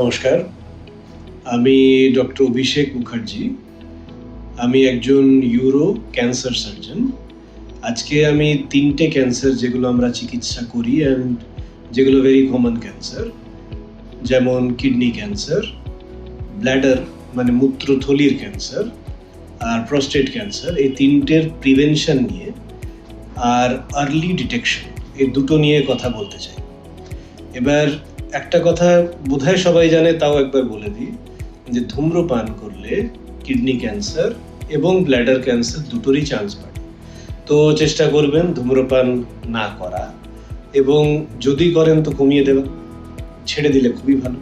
নমস্কার। আমি ডক্টর অভিষেক মুখার্জি। আমি একজন ইউরো ক্যান্সার সার্জন। আজকে আমি তিনটে ক্যান্সার যেগুলো আমরা চিকিৎসা করি অ্যান্ড যেগুলো ভেরি কমন ক্যান্সার যেমন কিডনি ক্যান্সার ব্ল্যাডার মানে মূত্রথলির ক্যান্সার আর প্রস্টেট ক্যান্সার এই তিনটের প্রিভেনশন নিয়ে আর আর্লি ডিটেকশন এই দুটো নিয়ে কথা বলতে চাই। এবার একটা কথা বোধহয় সবাই জানে, তাও একবার বলে দিই, যে ধূম্রপান করলে কিডনি ক্যান্সার এবং ব্ল্যাডার ক্যান্সার দুটোরই চান্স বাড়ে। তো চেষ্টা করবেন ধূম্রপান না করা, এবং যদি করেন তো কমিয়ে দেবেন। ছেড়ে দিলে খুবই ভালো।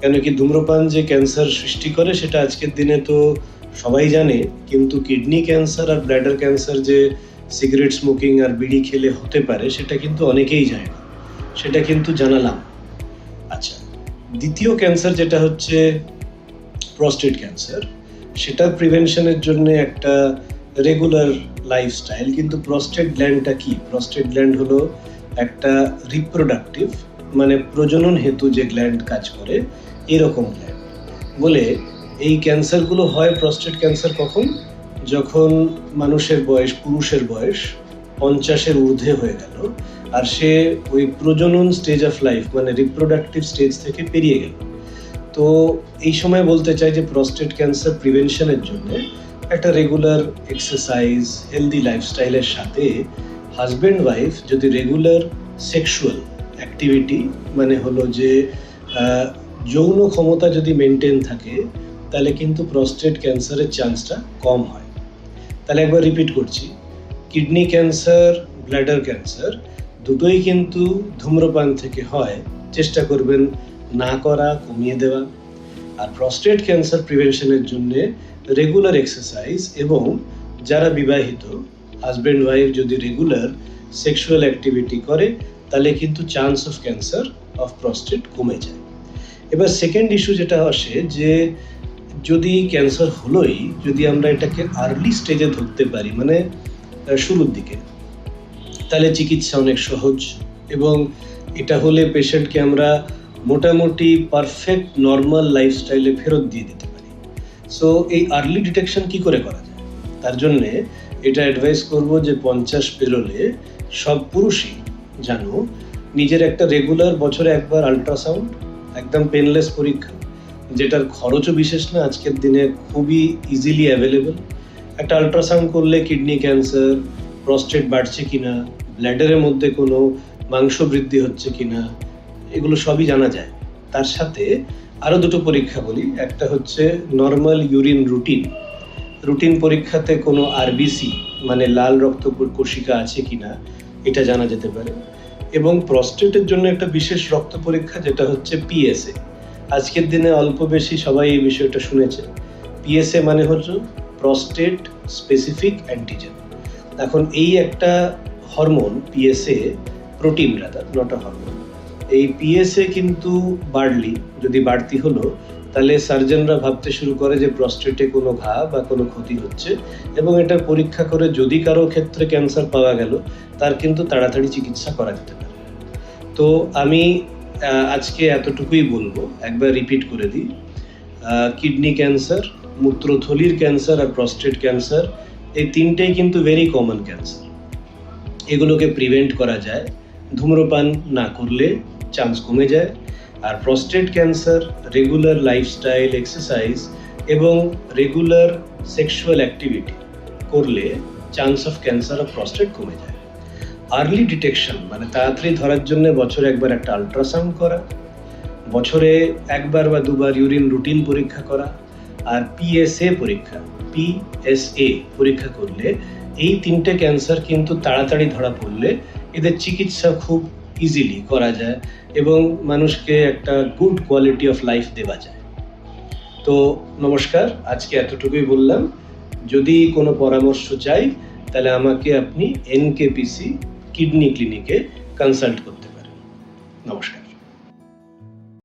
কেন কি ধূম্রপান যে ক্যান্সার সৃষ্টি করে, সেটা আজকের দিনে তো সবাই জানে, কিন্তু কিডনি ক্যান্সার আর ব্ল্যাডার ক্যান্সার যে সিগারেট স্মোকিং আর বিড়ি খেলে হতে পারে, সেটা কিন্তু অনেকেই জানে সেটা কিন্তু জানালাম। দ্বিতীয় ক্যান্সার যেটা হচ্ছে প্রস্টেট ক্যান্সার সেটা প্রিভেনশনের জন্য একটা রেগুলার লাইফস্টাইল কিন্তু প্রস্টেট গ্ল্যান্ডটা কি? প্রস্টেট গ্ল্যান্ড হলো একটা রিপ্রোডাক্টিভ মানে প্রজনন হেতু যে গ্ল্যান্ড কাজ করে, এরকম গ্ল্যান্ড বলে এই ক্যান্সারগুলো হয় প্রস্টেট ক্যান্সার কখন? যখন মানুষের বয়স, পুরুষের বয়স পঞ্চাশের ঊর্ধ্বে হয়ে গেল, আর সে ওই প্রজনন স্টেজ অফ লাইফ মানে রিপ্রোডাক্টিভ স্টেজ থেকে পেরিয়ে গেল। তো এই সময় বলতে চাই যে প্রস্টেট ক্যান্সার প্রিভেনশনের জন্য একটা রেগুলার এক্সারসাইজ হেলদি লাইফস্টাইলের সাথে হাজব্যান্ড ওয়াইফ যদি রেগুলার সেক্সুয়াল অ্যাক্টিভিটি মানে হলো যে যৌন ক্ষমতা যদি মেনটেন থাকে, তাহলে কিন্তু প্রস্টেট ক্যান্সারের চান্সটা কম হয়। তাহলে একবার রিপিট করছি। কিডনি ক্যান্সার, ব্লাডার ক্যান্সার, দুটোই কিন্তু ধূম্রপান থেকে হয়। চেষ্টা করবেন না করা, কমিয়ে দেওয়া। আর প্রস্টেট ক্যান্সার প্রিভেনশনের জন্য রেগুলার এক্সারসাইজ এবং যারা বিবাহিত হাজব্যান্ড ওয়াইফ যদি রেগুলার সেক্সুয়াল অ্যাক্টিভিটি করে, তাহলে কিন্তু chance of cancer of prostate কমে যায়। এবার সেকেন্ড ইস্যু যেটা আসে যে যদি ক্যান্সার হলোই, যদি আমরা এটাকে আর্লি স্টেজে ধরতে পারি মানে শুরুর দিকে। তাহলে চিকিৎসা অনেক সহজ এবং এটা হলে পেশেন্টকে আমরা মোটামুটি পারফেক্ট নর্মাল লাইফস্টাইলে ফেরত দিয়ে দিতে পারি। সো এই আর্লি ডিটেকশন কি করে করা যায়? তার জন্যে এটা অ্যাডভাইস করব যে পঞ্চাশ পেরোলে সব পুরুষই জানো নিজের একটা রেগুলার বছরে একবার আল্ট্রাসাউন্ড একদম পেনলেস পরীক্ষা, যেটার খরচও বিশেষ না, আজকের দিনে খুবই ইজিলি অ্যাভেলেবেল একটা আল্ট্রাসাউন্ড করলে কিডনি ক্যান্সার প্রস্টেট বাড়ছে কিনা ব্ল্যাডারের মধ্যে কোনো মাংস বৃদ্ধি হচ্ছে কিনা, এগুলো সবই জানা যায়। তার সাথে আরও দুটো পরীক্ষা বলি। একটা হচ্ছে নর্মাল ইউরিন রুটিন রুটিন পরীক্ষাতে কোনো আরবিসি মানে লাল রক্ত কোষিকা আছে কিনা, এটা জানা যেতে পারে। এবং প্রস্টেটের জন্য একটা বিশেষ রক্ত পরীক্ষা, যেটা হচ্ছে পিএসএ আজকের দিনে অল্প বেশি সবাই এই বিষয়টা শুনেছে। পিএসএ মানে হচ্ছে প্রস্টেট স্পেসিফিক অ্যান্টিজেন এখন এই একটা hormone PSA protein rather not hormone এই পিএসএ কিন্তু বাড়লি, যদি বাড়তি হলো, তাহলে সার্জনরা ভাবতে শুরু করে যে প্রস্টেটে কোনো ঘা বা কোনো ক্ষতি হচ্ছে এবং এটা পরীক্ষা করে যদি কারও ক্ষেত্রে ক্যান্সার পাওয়া গেল, তার কিন্তু তাড়াতাড়ি চিকিৎসা করা যেতে পারে। তো আমি আজকে এতটুকুই বলব। একবার রিপিট করে দিই। কিডনি ক্যান্সার মূত্রথলির ক্যান্সার আর প্রস্টেট ক্যান্সার এই তিনটেই কিন্তু ভেরি কমন ক্যান্সার এগুলোকে প্রিভেন্ট করা যায়, ধূম্রপান না করলে চান্স কমে যায়, আর prostate cancer regular lifestyle exercise এবং রেগুলার সেক্সুয়াল অ্যাক্টিভিটি করলে chance of cancer of prostate কমে যায়। আর্লি ডিটেকশন মানে তাড়াতাড়ি ধরার জন্য বছরে একবার একটা আল্ট্রাসাউন্ড করা, বছরে একবার বা দুবার ইউরিন রুটিন পরীক্ষা করা আর পিএসএ পরীক্ষা পিএসএ পরীক্ষা করলে এই তিনটে ক্যান্সার কিন্তু তাড়াতাড়ি ধরা পড়লে এদের চিকিৎসা খুব ইজিলি করা যায় এবং মানুষকে একটা গুড কোয়ালিটি অফ লাইফ দেওয়া যায়। তো নমস্কার, আজকে এতটুকুই বললাম। যদি কোনো পরামর্শ চাই, তাহলে আমাকে আপনি এনকেপিসি কিডনি ক্লিনিকে কনসাল্ট করতে পারেন। নমস্কার।